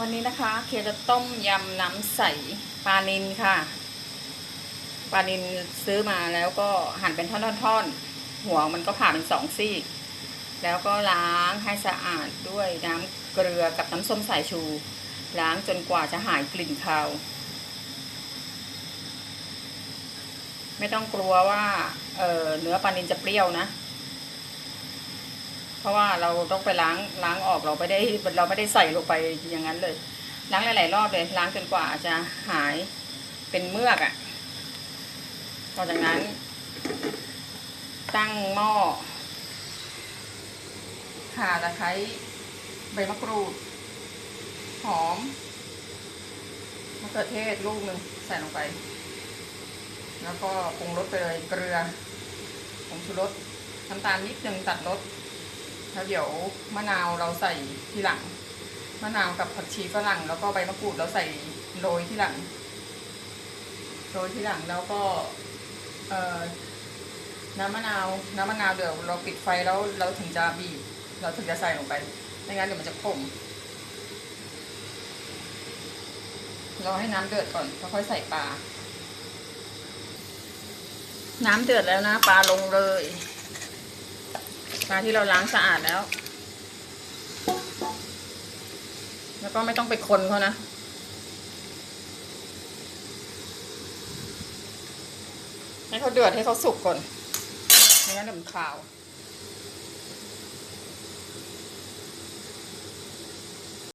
วันนี้นะคะ เคจะต้มยำน้ำใสปลานินค่ะ ปลานินซื้อมาแล้วก็หั่นเป็นท่อนๆ หัวมันก็ผ่าเป็นสองซี่ แล้วก็ล้างให้สะอาดด้วยน้ำเกลือกับน้ำส้มสายชู ล้างจนกว่าจะหายกลิ่นคาว ไม่ต้องกลัวว่าเออเนื้อปลานินจะเปรี้ยวนะ เพราะว่าเราต้องไปล้างล้างออกเราไม่ได้เราไม่ได้ใส่ลงไปอย่างนั้นเลย ล้างหลายๆรอบเลยล้างจนกว่าจะหายเป็นเมือกอะ่ะต่อจากนั้น ตั้งหม้อข่าตะไคร้ใบมะกรูด หอมมะเขือเทศลูกหนึ่งใส่ลงไป แล้วก็ปรุงรสไปเลยเกลือผงชูรสน้ำตาลนิดนึงตัดรส แล้วเดี๋ยวมะนาวเราใส่ทีหลัง มะนาวกับผักชีฝรั่งแล้วก็ใบมะกรูดเราใส่โรยที่หลัง โรยที่หลังแล้วก็เอ่อน้ำมะนาว น้ำมะนาวเดี๋ยวเราปิดไฟแล้วเราถึงจะบีบเราถึงจะใส่ลงไปไม่งั้นเดี๋ยวมันจะขมรอให้น้ำเดือดก่อนแล้วค่อยใส่ปลา น้ำเดือดแล้วนะปลาลงเลย ปลาที่เราล้างสะอาดแล้ว แล้วก็ไม่ต้องไปคนเขานะ ให้เขาเดือดให้เขาสุกก่อนไม่งั้นเดี๋ยวมันขาว